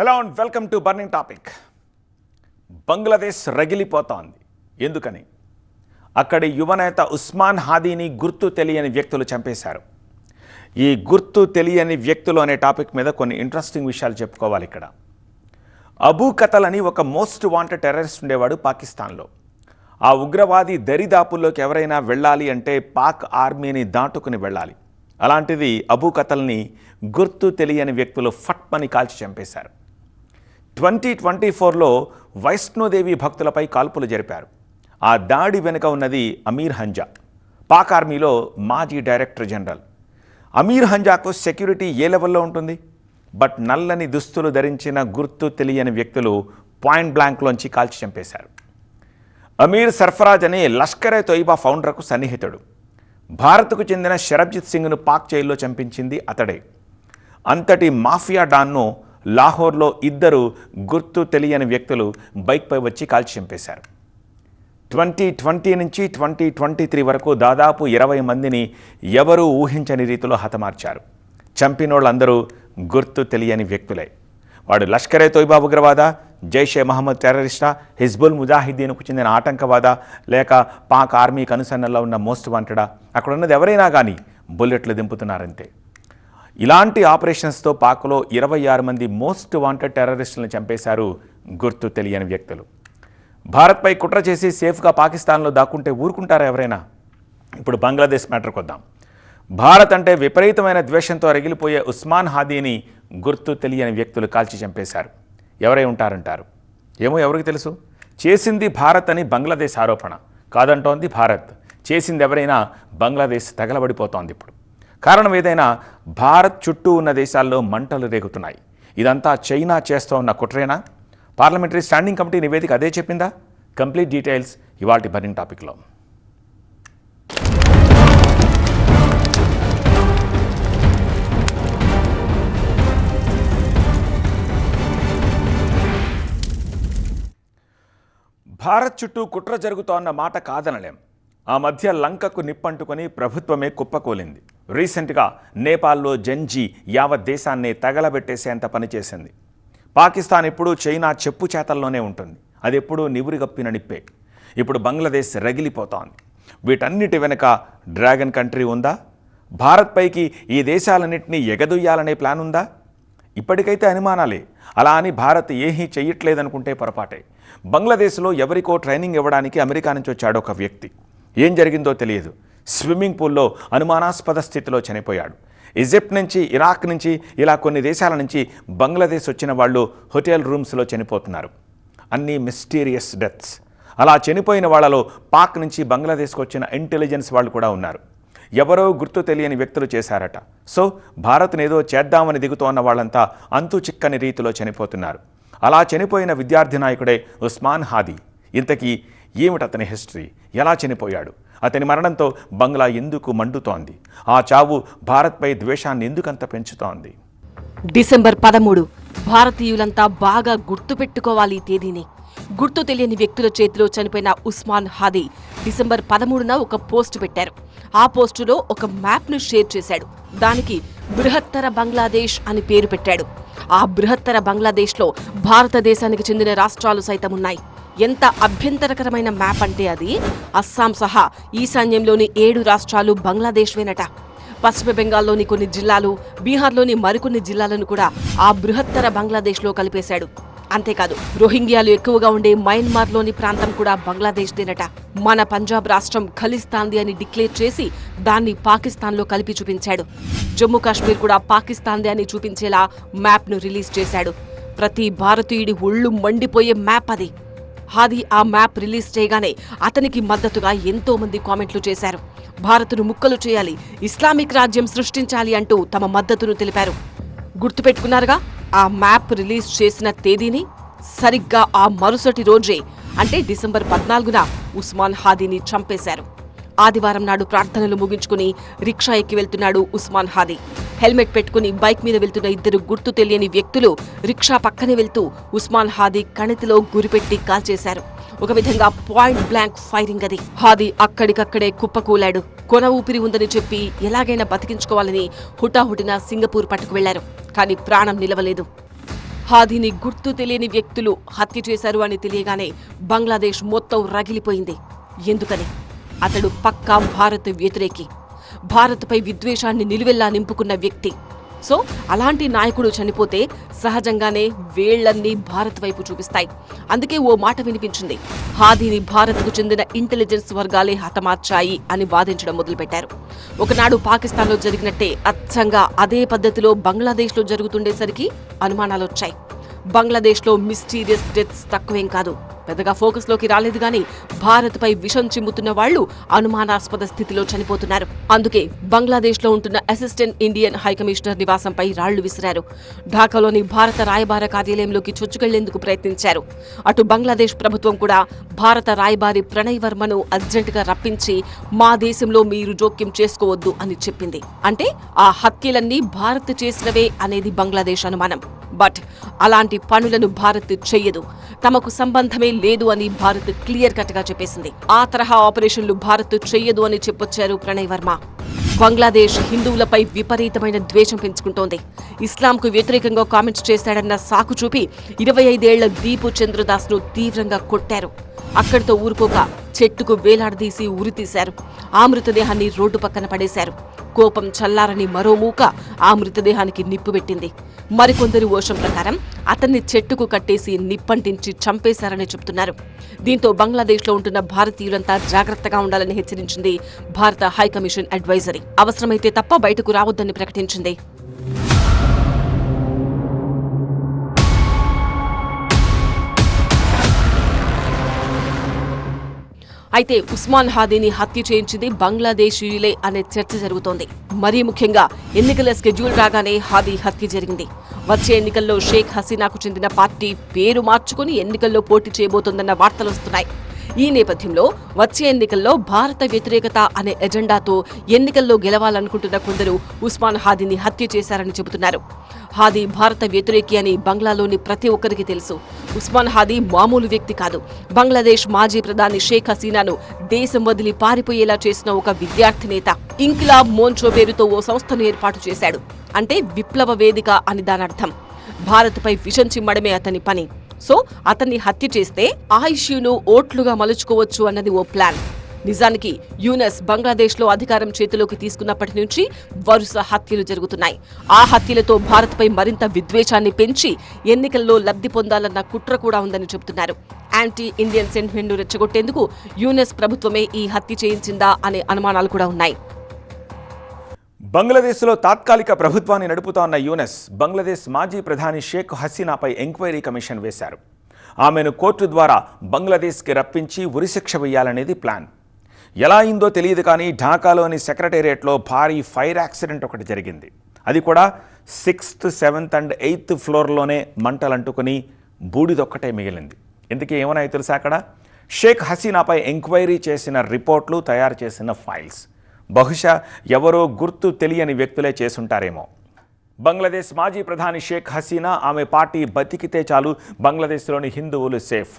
Hello and welcome to burning topic Bangladesh రగిలిపోతోంది. ఎందుకని? అక్కడి యువనేత ఉస్మాన్ హాదీని గుర్తు తెలియని వ్యక్తులు చంపేశారు. ఈ గుర్తు తెలియని వ్యక్తులు అనే టాపిక్ మీద కొన్ని ఇంట్రెస్టింగ్ విషయాలు చెప్పుకోవాలి ఇక్కడ. అబూ కతల్ అని ఒక మోస్ట్ వాంటెడ్ టెర్రరిస్ట్ ఉండేవాడు పాకిస్తాన్లో. ఆ ఉగ్రవాది దరిదాపుల్లోకి ఎవరైనా వెళ్ళాలి అంటే పాక్ ఆర్మీని దాటుకుని వెళ్ళాలి. అలాంటిది అబూ కతల్ని గుర్తు తెలియని వ్యక్తులు ఫట్మని కాల్చి చంపేశారు. ట్వంటీ ట్వంటీ ఫోర్లో వైష్ణోదేవి భక్తులపై కాల్పులు జరిపారు. ఆ దాడి వెనుక ఉన్నది అమీర్ హంజా పాక్ ఆర్మీలో మాజీ డైరెక్టర్ జనరల్. అమీర్ హంజాకు సెక్యూరిటీ ఏ లెవెల్లో ఉంటుంది? బట్ నల్లని దుస్తులు ధరించిన గుర్తు తెలియని వ్యక్తులు పాయింట్ బ్లాంక్లోంచి కాల్చి చంపేశారు. అమీర్ సర్ఫరాజ్ అనే లష్కరే తొయిబా ఫౌండర్కు సన్నిహితుడు. భారత్కు చెందిన షరబ్జిత్ సింగ్ను పాక్ జైల్లో చంపించింది అతడే. అంతటి మాఫియా డాన్ను లాహోర్లో ఇద్దరు గుర్తు తెలియని వ్యక్తులు బైక్పై వచ్చి కాల్చి చంపేశారు. ట్వంటీ ట్వంటీ నుంచి ట్వంటీ ట్వంటీ త్రీ వరకు దాదాపు ఇరవై మందిని ఎవరూ ఊహించని రీతిలో హతమార్చారు. చంపినోళ్ళందరూ గుర్తు తెలియని వ్యక్తులే. వాడు లష్కరే తోయిబా ఉగ్రవాద జైషే మహమ్మద్ టెర్రరిస్టా హిజ్బుల్ ముజాహిద్దీన్కు చెందిన ఆటంకవాద లేక పాక్ ఆర్మీకి అనుసరణలో ఉన్న మోస్ట్ వాంటెడా అక్కడ ఉన్నది ఎవరైనా కానీ బుల్లెట్లు దింపుతున్నారంతే. ఇలాంటి ఆపరేషన్స్తో పాక్లో ఇరవై ఆరు మంది మోస్ట్ వాంటెడ్ టెర్రరిస్టులను చంపేశారు గుర్తు తెలియని వ్యక్తులు. భారత్పై కుట్ర చేసి సేఫ్గా పాకిస్తాన్లో దాక్కుంటే ఊరుకుంటారా ఎవరైనా? ఇప్పుడు బంగ్లాదేశ్ మ్యాటర్కి వద్దాం. భారత్ అంటే విపరీతమైన ద్వేషంతో రగిలిపోయే ఉస్మాన్ హాదీని గుర్తు తెలియని వ్యక్తులు కాల్చి చంపేశారు. ఎవరై ఉంటారంటారు? ఏమో ఎవరికి తెలుసు? చేసింది భారత్ అని బంగ్లాదేశ్ ఆరోపణ. కాదంటోంది భారత్. చేసింది ఎవరైనా బంగ్లాదేశ్ తగలబడిపోతోంది ఇప్పుడు. కారణం ఏదైనా భారత్ చుట్టూ ఉన్న దేశాల్లో మంటలు రేగుతున్నాయి. ఇదంతా చైనా చేస్తూ ఉన్న కుట్రేనా? పార్లమెంటరీ స్టాండింగ్ కమిటీ నివేదిక అదే చెప్పిందా? కంప్లీట్ డీటెయిల్స్ ఇవాటి బర్నింగ్ టాపిక్లో. భారత్ చుట్టూ కుట్ర జరుగుతోన్న మాట కాదనలేం. ఆ మధ్య లంకకు నిప్పంటుకొని ప్రభుత్వమే కుప్పకూలింది. రీసెంట్గా నేపాల్లో జంజీ యావత్ దేశాన్ని తగలబెట్టేసేంత పనిచేసింది పాకిస్తాన్ ఎప్పుడూ చైనా చెప్పు చేతల్లోనే ఉంటుంది. అది ఎప్పుడూ నివురిగప్పిన నిప్పే. ఇప్పుడు బంగ్లాదేశ్ రగిలిపోతోంది. వీటన్నిటి వెనుక డ్రాగన్ కంట్రీ ఉందా? భారత్ పైకి ఈ దేశాలన్నింటినీ ఎగదొయ్యాలనే ప్లాన్ ఉందా? ఇప్పటికైతే అనుమానాలే. అలా అని భారత్ ఏమీ చెయ్యట్లేదనుకుంటే పొరపాటే. బంగ్లాదేశ్లో ఎవరికో ట్రైనింగ్ ఇవ్వడానికి అమెరికా నుంచి వచ్చాడు ఒక వ్యక్తి. ఏం జరిగిందో తెలియదు. స్విమ్మింగ్ పూల్లో అనుమానాస్పద స్థితిలో చనిపోయాడు. ఈజిప్ట్ నుంచి ఇరాక్ నుంచి ఇలా కొన్ని దేశాల నుంచి బంగ్లాదేశ్ వచ్చిన వాళ్ళు హోటల్ రూమ్స్లో చనిపోతున్నారు. అన్నీ మిస్టీరియస్ డెత్స్. అలా చనిపోయిన వాళ్ళలో పాక్ నుంచి బంగ్లాదేశ్కి వచ్చిన ఇంటెలిజెన్స్ వాళ్ళు కూడా ఉన్నారు. ఎవరో గుర్తు తెలియని వ్యక్తులు చేశారట. సో భారత్ను ఏదో చేద్దామని దిగుతోన్న వాళ్ళంతా అంతు చిక్కని రీతిలో చనిపోతున్నారు. అలా చనిపోయిన విద్యార్థి నాయకుడే ఉస్మాన్ హాదీ. ఇంతకీ ఏమిటతని అతని హిస్టరీ? ఎలా చనిపోయాడు? అతని మరణంతో బంగ్లా ఎందుకు మండుతోంది? ఆ చావు భారత్పై ద్వేషాన్ని ఎందుకంత పెంచుతోంది? డిసెంబర్ పదమూడు. భారతీయులంతా బాగా గుర్తుపెట్టుకోవాలి ఈ తేదీని. గుర్తు తెలియని వ్యక్తుల చేతిలో చనిపోయిన ఉస్మాన్ హాదీ డిసెంబర్ పదమూడున ఒక పోస్ట్ పెట్టారు. ఆ పోస్టులో ఒక మ్యాప్ను షేర్ చేశాడు. దానికి బృహత్తర బంగ్లాదేశ్ అని పేరు పెట్టాడు. ఆ బృహత్తర బంగ్లాదేశ్లో భారతదేశానికి చెందిన రాష్ట్రాలు సైతం ఉన్నాయి. ఎంత అభ్యంతరకరమైన మ్యాప్ అంటే అది అస్సాం సహా ఈశాన్యంలోని ఏడు రాష్ట్రాలు బంగ్లాదేశ్వేనట. పశ్చిమ బెంగాల్లోని కొన్ని జిల్లాలు బీహార్లోని మరికొన్ని జిల్లాలను కూడా ఆ బృహత్తర బంగ్లాదేశ్లో కలిపేశాడు. అంతేకాదు రోహింగ్యాలు ఎక్కువగా ఉండే మయన్మార్లోని ప్రాంతం కూడా బంగ్లాదేశ్ దేనట మన పంజాబ్ రాష్ట్రం ఖలిస్తాంది అని డిక్లేర్ చేసి దాన్ని పాకిస్తాన్లో కలిపి చూపించాడు. జమ్మూ కాశ్మీర్ కూడా పాకిస్తాన్ది అని చూపించేలా మ్యాప్ను రిలీజ్ చేశాడు. ప్రతి భారతీయుడి ఒళ్ళు మండిపోయే మ్యాప్ అది. హాదీ ఆ మ్యాప్ రిలీజ్ చేయగానే అతనికి మద్దతుగా ఎంతో మంది కామెంట్లు చేశారు. భారత్ను ముక్కలు చేయాలి ఇస్లామిక్ రాజ్యం సృష్టించాలి అంటూ తమ మద్దతును తెలిపారు. గుర్తుపెట్టుకున్నారుగా ఆ మ్యాప్ రిలీజ్ చేసిన తేదీని? సరిగ్గా ఆ మరుసటి రోజే అంటే డిసెంబర్ పద్నాలుగున ఉస్మాన్ హాదీని చంపేశారు. ఆదివారం నాడు ప్రార్థనలు ముగించుకుని రిక్షా ఎక్కి వెళ్తున్నాడు ఉస్మాన్ హాదీ. హెల్మెట్ పెట్టుకుని బైక్ మీద వెళ్తున్న ఇద్దరు గుర్తు తెలియని వ్యక్తులు రిక్షా పక్కనే వెళ్తూ ఉస్మాన్ హాదీ కణితిలో గురిపెట్టి కాల్చేశారు ఒక విధంగా పాయింట్ బ్లాంక్ ఫైరింగ్ అది. హాదీ అక్కడికక్కడే కుప్పకూలాడు. కొన ఊపిరి ఉందని చెప్పి ఎలాగైనా బతికించుకోవాలని హుటాహుటిన సింగపూర్ పట్టుకు వెళ్ళారు. కానీ ప్రాణం నిలవలేదు. హాదీని గుర్తు తెలియని వ్యక్తులు హత్య చేశారు అని తెలియగానే బంగ్లాదేశ్ మొత్తం రగిలిపోయింది. ఎందుకని? అతడు పక్కా భారత్ వ్యతిరేకి. భారత్పై విద్వేషాన్ని నిలువెల్లా నింపుకున్న వ్యక్తి. సో అలాంటి నాయకుడు చనిపోతే సహజంగానే వేళ్ళన్నీ భారత్ వైపు చూపిస్తాయి. అందుకే ఓ మాట వినిపించింది. హాదీని భారత్కు చెందిన ఇంటెలిజెన్స్ వర్గాలే హతమార్చాయి అని వాదించడం మొదలుపెట్టారు. ఒకనాడు పాకిస్తాన్లో జరిగినట్టే అచ్చంగా అదే పద్ధతిలో బంగ్లాదేశ్లో జరుగుతుండేసరికి అనుమానాలొచ్చాయి. బంగ్లాదేశ్లో మిస్టీరియస్ డెత్స్ తక్కువేం కాదు. పెద్దగా ఫోకస్లోకి రాలేదు గాని భారత్పై విషం చిమ్ముతున్న వాళ్ళు అనుమానాస్పద స్థితిలో చనిపోతున్నారు. అందుకే బంగ్లాదేశ్లో ఉంటున్న అసిస్టెంట్ ఇండియన్ హైకమిషనర్ నివాసంపై రాళ్ళు విసిరారు. ఢాకాలోని భారత రాయబార కార్యాలయంలోకి చొచ్చుకెళ్ళేందుకు ప్రయత్నించారు. అటు బంగ్లాదేశ్ ప్రభుత్వం కూడా భారత రాయబారి ప్రణయ్ వర్మను అర్జెంటుగా రప్పించి మా దేశంలో మీరు జోక్యం చేసుకోవద్దు అని చెప్పింది. అంటే ఆ హత్యలన్నీ భారత్ చేసినవే అనేది బంగ్లాదేశ్ అనుమానం. బట్ అలాంటి పనులను భారత్ చెయ్యదు. తమకు సంబంధమే లేదు అని భారత్ క్లియర్ కట్గా చెప్పేసింది. ఆ తరహా ఆపరేషన్లు భారత్ చెయ్యదు అని చెప్పొచ్చారు ప్రణయ్ వర్మ. బంగ్లాదేశ్ హిందువులపై విపరీతమైన ద్వేషం పెంచుకుంటోంది. ఇస్లాంకు వ్యతిరేకంగా కామెంట్స్ చేశాడన్న సాకు చూపి ఇరవై ఐదేళ్ళ దీపు చంద్రదాస్ను తీవ్రంగా కొట్టారు. అక్కడితో ఊరుకోక చెట్టుకు వేలాడదీసి ఉరితీశారు ఆ మృతదేహాన్ని రోడ్డు పక్కన పడేశారు. కోపం చల్లారని మరో మూక ఆ మృతదేహానికి నిప్పు పెట్టింది. మరికొందరి ఓషం ప్రకారం అతన్ని చెట్టుకు కట్టేసి నిప్పంటించి చంపేశారని చెబుతున్నారు దీంతో బంగ్లాదేశ్లో ఉంటున్న భారతీయులంతా జాగ్రత్తగా ఉండాలని హెచ్చరించింది భారత హైకమిషన్ అడ్వైజరీ. అవసరమైతే తప్ప బయటకు రావద్దని ప్రకటించింది. అయితే ఉస్మాన్ హాదీని హత్య చేయించింది బంగ్లాదేశీయులే అనే చర్చ జరుగుతోంది. మరీ ముఖ్యంగా ఎన్నికల స్కెడ్యూల్ రాగానే హాదీ హత్య జరిగింది. వచ్చే ఎన్నికల్లో షేక్ హసీనాకు చెందిన పార్టీ పేరు మార్చుకుని ఎన్నికల్లో పోటీ చేయబోతోందన్న వార్తలు వస్తున్నాయి. ఈ నేపథ్యంలో వచ్చే ఎన్నికల్లో భారత వ్యతిరేకత అనే ఎజెండాతో ఎన్నికల్లో గెలవాలనుకుంటున్న కొందరు ఉస్మాన్ హాదీని హత్య చేశారని చెబుతున్నారు. హాదీ భారత వ్యతిరేకి అని బంగ్లాలోని ప్రతి ఒక్కరికి తెలుసు. ఉస్మాన్ హాదీ మామూలు వ్యక్తి కాదు. బంగ్లాదేశ్ మాజీ ప్రధాని షేక్ హసీనాను దేశం వదిలి పారిపోయేలా చేసిన ఒక విద్యార్థి నేత ఇంకిలాబ్ మోన్చో పేరుతో ఓ సంస్థను ఏర్పాటు చేశాడు. అంటే విప్లవ వేదిక అని దాని అర్థం భారత్పై విషం చిమ్మడమే అతని పని. సో అతన్ని హత్య చేస్తే ఆ ఇష్యూను ఓట్లుగా మలుచుకోవచ్చు అన్నది ఓ ప్లాన్. నిజానికి యూనస్ బంగ్లాదేశ్లో అధికారం చేతిలోకి తీసుకున్నప్పటి నుంచి వరుస హత్యలు జరుగుతున్నాయి. ఆ హత్యలతో భారత్పై మరింత విద్వేషాన్ని పెంచి ఎన్నికల్లో లబ్ధి పొందాలన్న కుట్ర కూడా ఉందని చెబుతున్నారు. యాంటీ ఇండియన్ సెంటిమెంట్ను రెచ్చగొట్టేందుకు యూనస్ ప్రభుత్వమే ఈ హత్య చేయించిందా అనే అనుమానాలు కూడా ఉన్నాయి. బంగ్లాదేశ్లో తాత్కాలిక ప్రభుత్వాన్ని నడుపుతోన్న యూనెస్ బంగ్లాదేశ్ మాజీ ప్రధాని షేక్ హసీనాపై ఎంక్వైరీ కమిషన్ వేశారు. ఆమెను కోర్టు ద్వారా బంగ్లాదేశ్కి రప్పించి ఉరిశిక్ష వేయాలనేది ప్లాన్. ఎలా అయిందో తెలియదు కానీ ఢాకాలోని సెక్రటేరియట్లో భారీ ఫైర్ యాక్సిడెంట్ ఒకటి జరిగింది. అది కూడా సిక్స్త్ సెవెంత్ అండ్ ఎయిత్ ఫ్లోర్లోనే మంటలంటుకుని బూడిదొక్కటే మిగిలింది. ఇందుకే ఏమన్నాయో తెలుసా అక్కడ? షేక్ హసీనాపై ఎంక్వైరీ చేసిన రిపోర్ట్లు తయారు చేసిన ఫైల్స్. బహుశా ఎవరో గుర్తు తెలియని వ్యక్తులే చేసుంటారేమో. బంగ్లాదేశ్ మాజీ ప్రధాని షేక్ హసీనా ఆమె పార్టీ బతికితే చాలు బంగ్లాదేశ్లోని హిందువులు సేఫ్.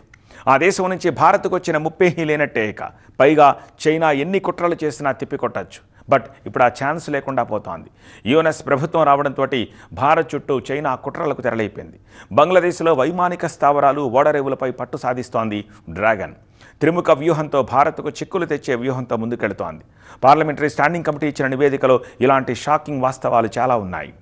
ఆ దేశం నుంచి భారత్కు వచ్చిన ముప్పేహీ లేనట్టే ఇక. పైగా చైనా ఎన్ని కుట్రలు చేసినా తిప్పికొట్టచ్చు. బట్ ఇప్పుడు ఆ ఛాన్స్ లేకుండా పోతోంది. యుఎన్ఎస్ ప్రభుత్వం రావడంతో భారత్ చుట్టూ చైనా కుట్రలకు తెరలైపోయింది బంగ్లాదేశ్లో వైమానిక స్థావరాలు ఓడరేవులపై పట్టు సాధిస్తోంది డ్రాగన్. త్రిముఖ వ్యూహంతో భారత్కు చిక్కులు తెచ్చే వ్యూహంతో ముందుకెళుతోంది. పార్లమెంటరీ స్టాండింగ్ కమిటీ ఇచ్చిన నివేదికలో ఇలాంటి షాకింగ్ వాస్తవాలు చాలా ఉన్నాయి.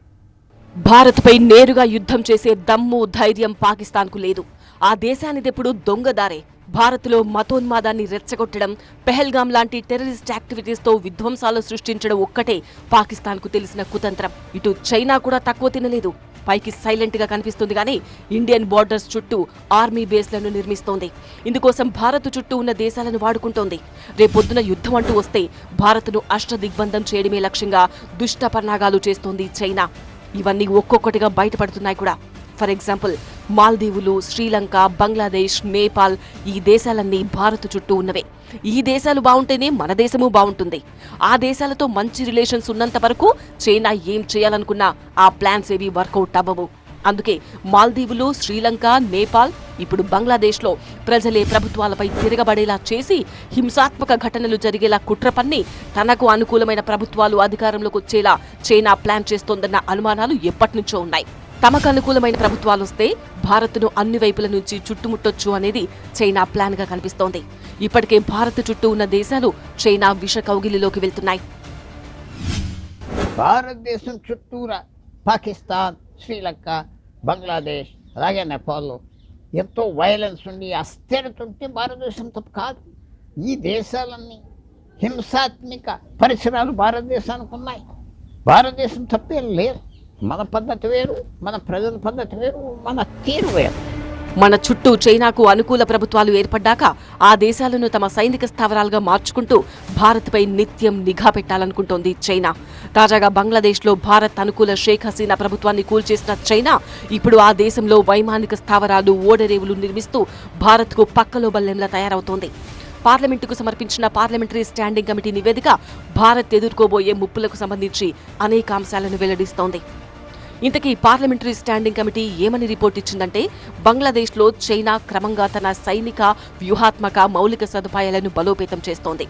భారత్పై నేరుగా యుద్ధం చేసే దమ్ము ధైర్యం పాకిస్తాన్కు లేదు. ఆ దేశానిదెప్పుడు దొంగదారే. భారత్లో మతోన్మాదాన్ని రెచ్చగొట్టడం పెహల్గాం లాంటి టెర్రరిస్ట్ యాక్టివిటీస్తో విధ్వంసాలు సృష్టించడం ఒక్కటే పాకిస్తాన్కు తెలిసిన కుతంత్రం. ఇటు చైనా కూడా తక్కువ తినలేదు. పైకి సైలెంట్గా కనిపిస్తుంది కానీ ఇండియన్ బోర్డర్స్ చుట్టూ ఆర్మీ బేస్లను నిర్మిస్తోంది. ఇందుకోసం భారత్ చుట్టూ ఉన్న దేశాలను వాడుకుంటోంది. రేపొద్దున యుద్ధం అంటూ వస్తే భారత్ను అష్టదిగ్బంధం చేయడమే లక్ష్యంగా దుష్ట పన్నాగాలు చేస్తోంది చైనా. ఇవన్నీ ఒక్కొక్కటిగా బయటపడుతున్నాయి కూడా. ఫర్ ఎగ్జాంపుల్ మాల్దీవులు శ్రీలంక బంగ్లాదేశ్ నేపాల్ ఈ దేశాలన్నీ భారత్ చుట్టూ ఉన్నవే. ఈ దేశాలు బాగుంటేనే మన దేశము బాగుంటుంది. ఆ దేశాలతో మంచి రిలేషన్స్ ఉన్నంత వరకు చైనా ఏం చేయాలనుకున్నా ఆ ప్లాన్స్ ఏవి వర్కౌట్ అవ్వవు. అందుకే మాల్దీవులు శ్రీలంక నేపాల్ ఇప్పుడు బంగ్లాదేశ్లో ప్రజలే ప్రభుత్వాలపై తిరగబడేలా చేసి హింసాత్మక ఘటనలు జరిగేలా కుట్ర పన్ని తనకు అనుకూలమైన ప్రభుత్వాలు అధికారంలోకి వచ్చేలా చైనా ప్లాన్ చేస్తోందన్న అనుమానాలు ఎప్పటినుంచో ఉన్నాయి. తమకు అనుకూలమైన ప్రభుత్వాలు వస్తే భారత్ను అన్ని వైపుల నుంచి చుట్టుముట్టొచ్చు అనేది చైనా ప్లాన్గా కనిపిస్తోంది. ఇప్పటికే భారత్ చుట్టూ ఉన్న దేశాలు చైనా విష కౌగిలిలోకి వెళ్తున్నాయి. భారతదేశం చుట్టూరా పాకిస్తాన్ శ్రీలంక బంగ్లాదేశ్ అలాగే నేపాల్. ఎంతో వైలెన్స్ ఉండి అస్థిరత ఉంటే భారతదేశం తప్పు కాదు. ఈ దేశాలన్నీ హింసాత్మక పరిసరాలు భారతదేశానికి ఉన్నాయి. భారతదేశం తప్పేం లేదు. మన పద్ధతి వేరు మన ప్రజల పద్ధతి వేరు మన తీరు వేరు. మన చుట్టూ చైనాకు అనుకూల ప్రభుత్వాలు ఏర్పడ్డాక ఆ దేశాలను తమ సైనిక స్థావరాలుగా మార్చుకుంటూ భారత్పై నిత్యం నిఘా పెట్టాలనుకుంటోంది చైనా. తాజాగా బంగ్లాదేశ్లో భారత్ అనుకూల షేక్ హసీనా ప్రభుత్వాన్ని కూల్చేసిన చైనా ఇప్పుడు ఆ దేశంలో వైమానిక స్థావరాలు ఓడరేవులు నిర్మిస్తూ భారత్కు పక్కలో బల్లెంలా తయారవుతోంది. పార్లమెంటుకు సమర్పించిన పార్లమెంటరీ స్టాండింగ్ కమిటీ నివేదిక భారత్ ఎదుర్కోబోయే ముప్పులకు సంబంధించి అనేక అంశాలను వెల్లడిస్తోంది. ఇంతకీ పార్లమెంటరీ స్టాండింగ్ కమిటీ ఏమని రిపోర్ట్ ఇచ్చిందంటే బంగ్లాదేశ్లో చైనా క్రమంగా తన సైనిక వ్యూహాత్మక మౌలిక సదుపాయాలను బలోపేతం చేస్తోంది.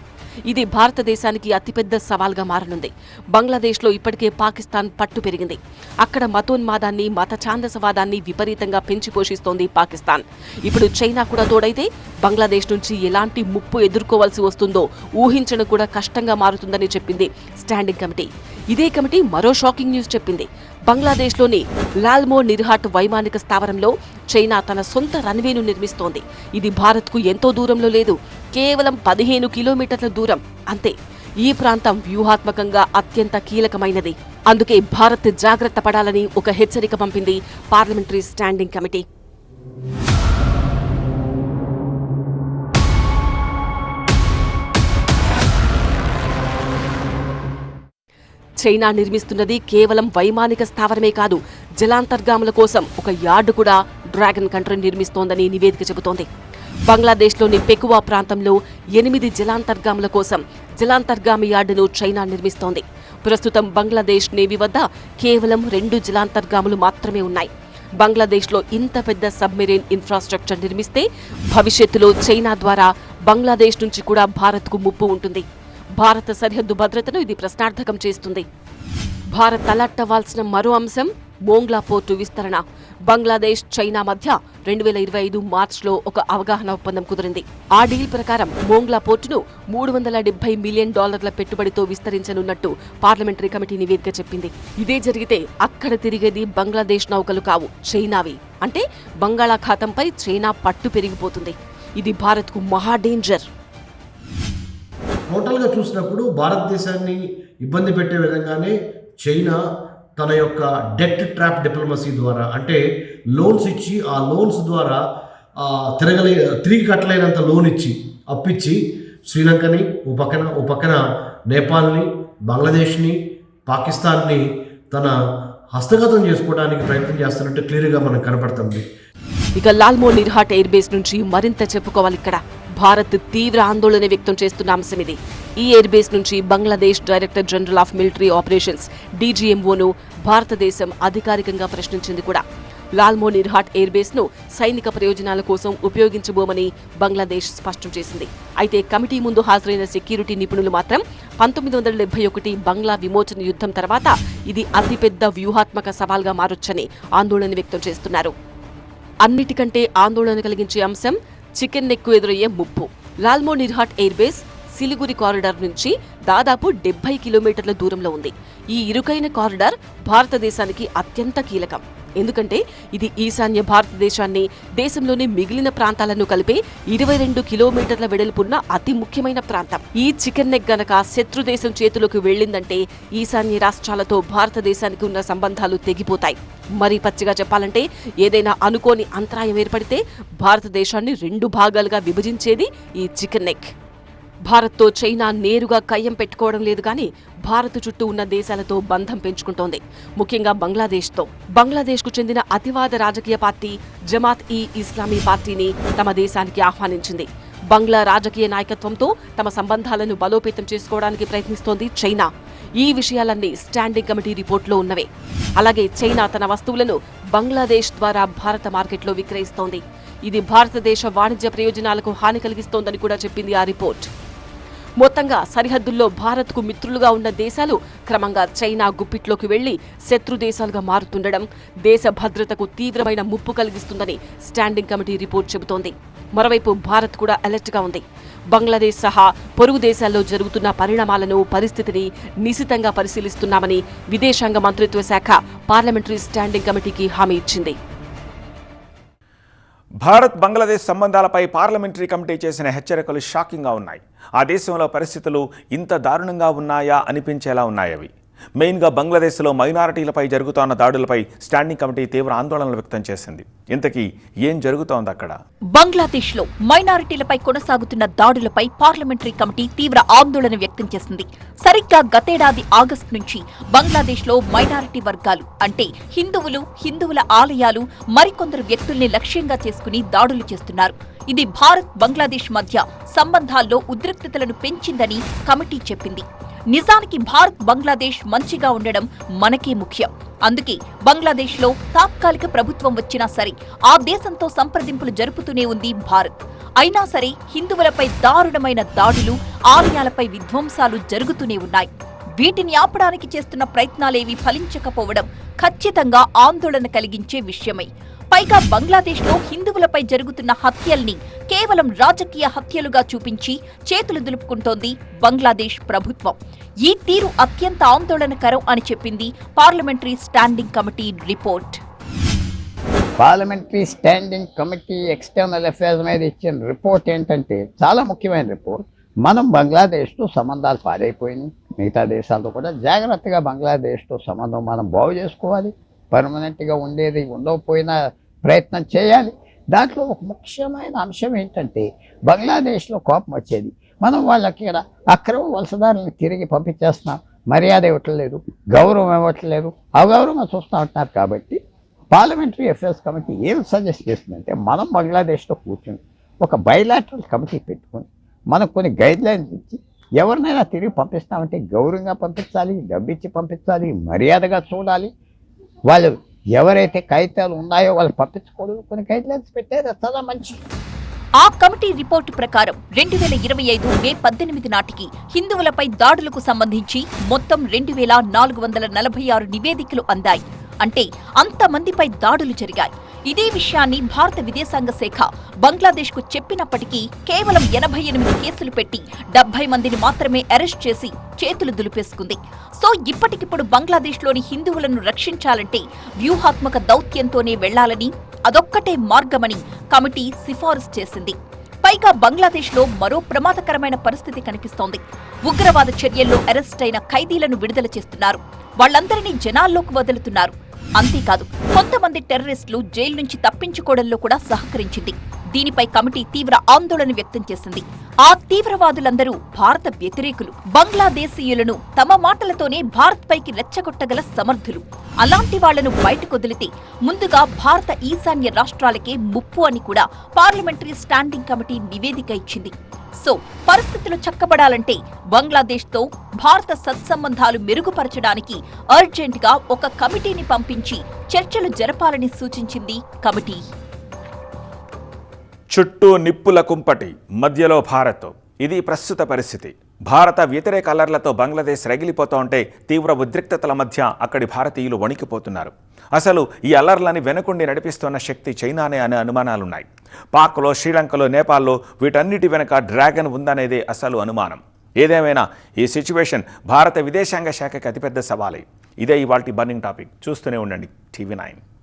ఇది భారతదేశానికి అతిపెద్ద సవాల్గా మారనుంది. బంగ్లాదేశ్లో ఇప్పటికే పాకిస్తాన్ పట్టు పెరిగింది. అక్కడ మతోన్మాదాన్ని మత ఛాందసవాదాన్ని విపరీతంగా పెంచి పోషిస్తోంది పాకిస్తాన్. ఇప్పుడు చైనా కూడా తోడైతే బంగ్లాదేశ్ నుంచి ఎలాంటి ముప్పు ఎదుర్కోవాల్సి వస్తుందో ఊహించడం కూడా కష్టంగా మారుతుందని చెప్పింది స్టాండింగ్ కమిటీ. ఇదే కమిటీ మరో షాకింగ్ న్యూస్ చెప్పింది. బంగ్లాదేశ్లోని లాల్మో నిర్హాట్ వైమానిక స్థావరంలో చైనా తన సొంత రన్వేను నిర్మిస్తోంది. ఇది భారత్కు ఎంతో దూరంలో లేదు. కేవలం పదిహేను కిలోమీటర్ల దూరం. అంతే. ఈ ప్రాంతం వ్యూహాత్మకంగా అత్యంత కీలకమైనది. అందుకే భారత్ జాగ్రత్త పడాలని ఒక హెచ్చరిక పంపింది పార్లమెంటరీ స్టాండింగ్ కమిటీ. చైనా నిర్మిస్తున్నది కేవలం వైమానిక స్థావరమే కాదు జలాంతర్గాముల కోసం ఒక యార్డు కూడా డ్రాగన్ కంట్రీ నిర్మిస్తోందని నివేదిక చెబుతోంది. బంగ్లాదేశ్లోని పెకువా ప్రాంతంలో ఎనిమిది జలాంతర్గాముల కోసం జలాంతర్గామి యార్డును చైనా నిర్మిస్తోంది. ప్రస్తుతం బంగ్లాదేశ్ నేవీ వద్ద కేవలం రెండు జలాంతర్గాములు మాత్రమే ఉన్నాయి. బంగ్లాదేశ్లో ఇంత పెద్ద సబ్మెరైన్ ఇన్ఫ్రాస్ట్రక్చర్ నిర్మిస్తే భవిష్యత్తులో చైనా ద్వారా బంగ్లాదేశ్ నుంచి కూడా భారత్కు ముప్పు ఉంటుంది. భారత సరిహద్దు భద్రతను ఇది ప్రశ్నార్థకం చేస్తుంది. భారత్ అలట్టవాల్సిన మరో అంశం మోంగ్లా పోర్టు విస్తరణ. బంగ్లాదేశ్ చైనా మధ్య రెండు వేల ఇరవై ఐదు మార్చిలో ఒక అవగాహన ఒప్పందం కుదిరింది. ఆ డీల్ ప్రకారం మోంగ్లా పోర్టును మూడు వందల డెబ్బై మిలియన్ డాలర్ల పెట్టుబడితో విస్తరించనున్నట్టు పార్లమెంటరీ కమిటీ నివేదిక చెప్పింది. ఇదే జరిగితే అక్కడ తిరిగేది బంగ్లాదేశ్ నౌకలు కావు చైనావి. అంటే బంగాళాఖాతంపై చైనా పట్టు పెరిగిపోతుంది. ఇది భారత్కు మహా డేంజర్. టోటల్గా చూసినప్పుడు భారతదేశాన్ని ఇబ్బంది పెట్టే విధంగానే చైనా తన యొక్క డెట్ ట్రాప్ డిప్లొమసీ ద్వారా అంటే లోన్స్ ఇచ్చి ఆ లోన్స్ ద్వారా తిరగలే తిరిగి కట్టలేనంత లోన్ ఇచ్చి అప్పిచ్చి శ్రీలంకని ఓ పక్కన ఓ పక్కన నేపాల్ని బంగ్లాదేశ్ని పాకిస్తాన్ని తన హస్తగతం చేసుకోవడానికి ప్రయత్నం చేస్తున్నట్టు క్లియర్గా మనకు కనపడుతుంది. ఇక లాల్మో నిర్హాట్ ఎయిర్ బేస్ నుంచి మరింత చెప్పుకోవాలి ఇక్కడ. భారత్ తీవ్ర ఆందోళన వ్యక్తం చేస్తున్న అంశం ఇది. ఈ ఎయిర్ బేస్ నుంచి Bangladesh director general of military operations డీజీఎంఓను భారతదేశం అధికారికంగా ప్రశ్నించింది కూడా. లాల్మో నిర్హాట్ ఎయిర్ బేస్ను సైనిక ప్రయోజనాల కోసం ఉపయోగించబోమని బంగ్లాదేశ్ స్పష్టం చేసింది. అయితే కమిటీ ముందు హాజరైన సెక్యూరిటీ నిపుణులు మాత్రం పంతొమ్మిది వందల డెబ్బై ఒకటి బంగ్లా విమోచన యుద్ధం తర్వాత ఇది అతిపెద్ద వ్యూహాత్మక సవాల్గా మారొచ్చని ఆందోళన వ్యక్తం చేస్తున్నారు. అన్నిటికంటే ఆందోళన కలిగించే అంశం చికెన్ నెక్కు ఎదురయ్యే ముప్పు. లాల్మో నిర్హాట్ సిలిగురి కారిడార్ నుంచి దాదాపు డెబ్బై కిలోమీటర్ల దూరంలో ఉంది. ఈ ఇరుకైన కారిడార్ భారతదేశానికి అత్యంత కీలకం. ఎందుకంటే ఇది ఈశాన్య భారతదేశాన్ని దేశంలోని మిగిలిన ప్రాంతాలను కలిపే ఇరవై రెండు కిలోమీటర్ల వెడల్పున్న అతి ముఖ్యమైన ప్రాంతం. ఈ చికెన్ నెక్ గనక శత్రు దేశం చేతులకు వెళ్ళిందంటే ఈశాన్య రాష్ట్రాలతో భారతదేశానికి ఉన్న సంబంధాలు తెగిపోతాయి. మరి పచ్చిగా చెప్పాలంటే ఏదైనా అనుకోని అంతరాయం ఏర్పడితే భారతదేశాన్ని రెండు భాగాలుగా విభజించేది ఈ చికెన్ నెక్ భారత్తో చైనా నేరుగా కయ్యం పెట్టుకోవడం లేదు కానీ భారత్ చుట్టూ ఉన్న దేశాలతో బంధం పెంచుకుంటోంది. ముఖ్యంగా బంగ్లాదేశ్తో. బంగ్లాదేశ్కు చెందిన అతివాద రాజకీయ పార్టీ జమాత్ ఈ ఇస్లామీ పార్టీని తమ దేశానికి ఆహ్వానించింది. బంగ్లా రాజకీయ నాయకత్వంతో తమ సంబంధాలను బలోపేతం చేసుకోవడానికి ప్రయత్నిస్తోంది చైనా. ఈ విషయాలన్నీ స్టాండింగ్ కమిటీ రిపోర్టులో ఉన్నవే. అలాగే చైనా తన వస్తువులను బంగ్లాదేశ్ ద్వారా భారత మార్కెట్లో విక్రయిస్తోంది. ఇది భారతదేశ వాణిజ్య ప్రయోజనాలకు హాని కలిగిస్తోందని కూడా చెప్పింది ఆ రిపోర్ట్. మొత్తంగా సరిహద్దుల్లో భారత్కు మిత్రులుగా ఉన్న దేశాలు క్రమంగా చైనా గుప్పిట్లోకి వెళ్ళి శత్రు దేశాలుగా మారుతుండడం దేశ భద్రతకు తీవ్రమైన ముప్పు కలిగిస్తుందని స్టాండింగ్ కమిటీ రిపోర్ట్ చెబుతోంది. మరోవైపు భారత్ కూడా అలర్ట్గా ఉంది. బంగ్లాదేశ్ సహా పొరుగు దేశాల్లో జరుగుతున్న పరిణామాలను పరిస్థితిని నిశితంగా పరిశీలిస్తున్నామని విదేశాంగ మంత్రిత్వ శాఖ పార్లమెంటరీ స్టాండింగ్ కమిటీకి హామీ ఇచ్చింది. భారత్ బంగ్లాదేశ్ సంబంధాలపై పార్లమెంటరీ కమిటీ చేసిన హెచ్చరికలు షాకింగ్గా ఉన్నాయి. ఆ దేశంలో పరిస్థితులు ఇంత దారుణంగా ఉన్నాయా అనిపించేలా ఉన్నాయి అవి. మెయిన్గా బంగ్లాదేశ్లో మైనారిటీలపై జరుగుతున్న దాడులపై స్టాండింగ్ కమిటీ తీవ్ర ఆందోళనలు వ్యక్తం చేసింది. ఇంతకీ ఏం జరుగుతోంది అక్కడ? బంగ్లాదేశ్లో మైనారిటీలపై కొనసాగుతున్న దాడులపై పార్లమెంటరీ కమిటీ తీవ్ర ఆందోళన వ్యక్తం చేసింది. సరిగ్గా గతేడాది ఆగస్టు నుంచి బంగ్లాదేశ్లో మైనారిటీ వర్గాలు అంటే హిందువులు హిందువుల ఆలయాలు మరికొందరు వ్యక్తుల్ని లక్ష్యంగా చేసుకుని దాడులు చేస్తున్నారు. ఇది భారత్ బంగ్లాదేశ్ మధ్య సంబంధాల్లో ఉద్రిక్తతలను పెంచిందని కమిటీ చెప్పింది. నిజానికి భారత్ బంగ్లాదేశ్ మంచిగా ఉండడం మనకే ముఖ్యం. అందుకే బంగ్లాదేశ్లో తాత్కాలిక ప్రభుత్వం వచ్చినా సరే ఆ దేశంతో సంప్రదింపులు జరుపుతూనే ఉంది భారత్. అయినా సరే హిందువులపై దారుణమైన దాడులు ఆలయాలపై విధ్వంసాలు జరుగుతూనే ఉన్నాయి. వీటిని ఆపడానికి చేస్తున్న ప్రయత్నాలేవి ఫలించకపోవడం ఖచ్చితంగా ఆందోళన కలిగించే విషయమై. పైగా బంగ్లాదేశ్లో హిందువులపై జరుగుతున్న హత్యల్ని కేవలం రాజకీయ హత్యలుగా చూపించి చేతులు దులుపుకుంటోంది బంగ్లాదేశ్ ప్రభుత్వం. ఈ తీరు అత్యంత ఆందోళనకరం అని చెప్పింది parliamentary standing committee report. Parliamentary standing committee external affairs మీద ఇచ్చిన రిపోర్ట్ ఏంటంటే చాలా ముఖ్యమైన రిపోర్ట్. మనం బంగ్లాదేశ్తో సంబంధాలు పాడైపోయినాయి. మిగతా దేశాలతో కూడా జాగ్రత్తగా బంగ్లాదేశ్తో సంబంధం మనం బాగు చేసుకోవాలి. పర్మనెంట్గా ఉండేది ఉండకపోయినా ప్రయత్నం చేయాలి. దాంట్లో ఒక ముఖ్యమైన అంశం ఏంటంటే బంగ్లాదేశ్లో కోపం వచ్చేది. మనం వాళ్ళకి ఇక్కడ అక్రమ వలసదారులను తిరిగి పంపించేస్తున్నాం. మర్యాద ఇవ్వట్లేదు గౌరవం ఇవ్వట్లేదు అగౌరవం చూస్తూ ఉంటున్నారు కాబట్టి పార్లమెంటరీ అఫేర్స్ కమిటీ ఏం సజెస్ట్ చేస్తుందంటే మనం బంగ్లాదేశ్లో కూర్చుని ఒక బయలాటరల్ కమిటీ పెట్టుకొని మనకు కొన్ని గైడ్ లైన్స్ ఇచ్చి ఎవరినైనా తిరిగి పంపిస్తామంటే గౌరవంగా పంపించాలి డబ్బిచ్చి పంపించాలి మర్యాదగా చూడాలి. వాళ్ళు ఎవరైతే కాగితాలు ఉన్నాయో వాళ్ళు పంపించకూడదు కొన్ని గైడ్లైన్స్ పెట్టారు చాలా మంచి. ఆ కమిటీ రిపోర్టు ప్రకారం రెండు వేల ఇరవై ఐదు మే పద్దెనిమిది నాటికి హిందువులపై దాడులకు సంబంధించి మొత్తం రెండు వేల నాలుగు వందల నలభై ఆరు నివేదికలు అందాయి. అంటే అంతమందిపై దాడులు జరిగాయి. ఇదే విషయాన్ని భారత విదేశాంగ శాఖ బంగ్లాదేశ్కు చెప్పినప్పటికీ కేవలం ఎనభై ఎనిమిది కేసులు పెట్టి డెబ్బై మందిని మాత్రమే అరెస్ట్ చేసి చేతులు దులిపేసుకుంది. సో ఇప్పటికిప్పుడు బంగ్లాదేశ్లోని హిందువులను రక్షించాలంటే వ్యూహాత్మక దౌత్యంతోనే వెళ్ళాలని అదొక్కటే మార్గమని కమిటీ సిఫారసు చేసింది. పైగా బంగ్లాదేశ్లో మరో ప్రమాదకరమైన పరిస్థితి కనిపిస్తోంది. ఉగ్రవాద చర్యల్లో అరెస్ట్ అయిన ఖైదీలను విడుదల చేస్తున్నారు. వాళ్ళందరినీ జనాల్లోకి వదులుతున్నారు. అంతేకాదు కొంతమంది టెర్రరిస్టులు జైలు నుంచి తప్పించుకోవడంలో కూడా సహకరించింది. దీనిపై కమిటీ తీవ్ర ఆందోళన వ్యక్తం చేసింది. ఆ తీవ్రవాదులందరూ భారత వ్యతిరేకులు బంగ్లాదేశీయులను తమ మాటలతోనే భారత్ పైకి రెచ్చగొట్టగల సమర్థులు. అలాంటి వాళ్ళను బయటకు వదిలితే ముందుగా భారత ఈశాన్య రాష్ట్రాలకే ముప్పు అని కూడా పార్లమెంటరీ స్టాండింగ్ కమిటీ నివేదిక ఇచ్చింది. సో పరిస్థితులు చక్కబడాలంటే బంగ్లాదేశ్తో భారత సత్సంబంధాలు మెరుగుపరచడానికి అర్జెంట్గా ఒక కమిటీని పంపించి చర్చలు జరపాలని సూచించింది కమిటీ. చుట్టూ నిప్పుల కుంపటి మధ్యలో భారత్. ఇది ప్రస్తుత పరిస్థితి. భారత వ్యతిరేక అల్లర్లతో బంగ్లాదేశ్ రగిలిపోతుంటే తీవ్ర ఉద్రిక్తతల మధ్య అక్కడి భారతీయులు వణికిపోతున్నారు. అసలు ఈ అల్లర్లని వెనుకుండి నడిపిస్తున్న శక్తి చైనానే అనే అనుమానాలున్నాయి. పాక్లో శ్రీలంకలో నేపాల్లో వీటన్నిటి వెనుక డ్రాగన్ ఉందనేదే అసలు అనుమానం. ఏదేమైనా ఈ సిచ్యువేషన్ భారత విదేశాంగ శాఖకి అతిపెద్ద సవాలే. ఇదే ఇవాళ బర్నింగ్ టాపిక్. చూస్తూనే ఉండండి టీవీ నైన్.